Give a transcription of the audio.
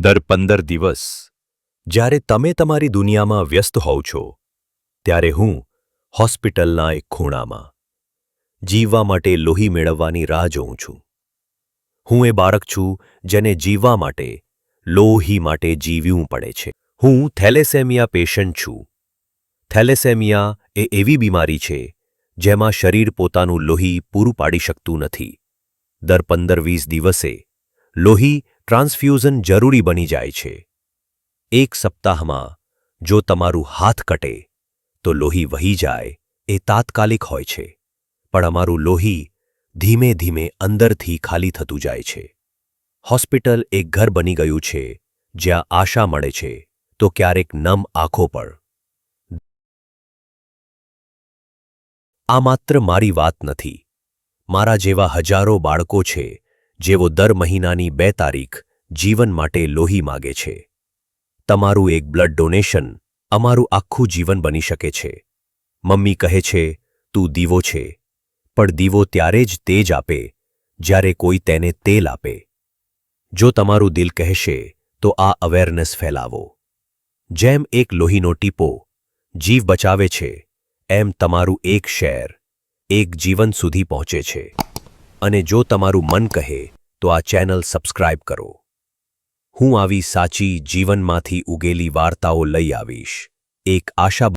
દર પંદર દિવસ. જ્યારે તમે તમારી દુનિયામાં વ્યસ્ત હોવ છો, ત્યારે હું હોસ્પિટલના એક ખૂણામાં જીવવા માટે લોહી મેળવવાની રાહ જોઉં છું. હું એ બાળક છું જેને જીવવા માટે, લોહી માટે જીવવું પડે છે. હું થેલેસેમિયા પેશન્ટ છું. થેલેસેમિયા એ એવી બીમારી છે જેમાં શરીર પોતાનું લોહી પૂરું પાડી શકતું નથી. દર પંદર વીસ દિવસે લોહી ટ્રાન્સફ્યુઝન જરૂરી બની જાય છે. એક સપ્તાહમાં જો તમારું હાથ કટે, તો લોહી વહી જાય એ તાત્કાલિક હોય છે, પણ અમારું લોહી ધીમે ધીમે અંદરથી ખાલી થતું જાય છે. હોસ્પિટલ એક ઘર બની ગયું છે, જ્યાં આશા મળે છે, તો ક્યારેક નમ આંખો પર. આ માત્ર મારી વાત નથી. મારા જેવા હજારો બાળકો છે, જેઓ દર મહિનાની બે તારીખ જીવન માટે લોહી માગે છે. તમારું એક બ્લડ ડોનેશન અમારું આખું જીવન બની શકે છે. મમ્મી કહે છે, તું દીવો છે. પણ દીવો ત્યારે જ તેજ આપે, જ્યારે કોઈ તેને તેલ આપે. જો તમારું દિલ કહેશે, તો આ અવેરનેસ ફેલાવો. જેમ એક લોહીનો ટીપો, જીવ બચાવે છે, એમ તમારું એક શેર, એક જીવન સુધી પહોંચે છે. અને જો તમારું મન કહે, તો આ ચેનલ સબસ્ક્રાઇબ કરો. હું આવી સાચી જીવનમાંથી ઉગેલી વાર્તાઓ લઈ આવીશ. એક આશા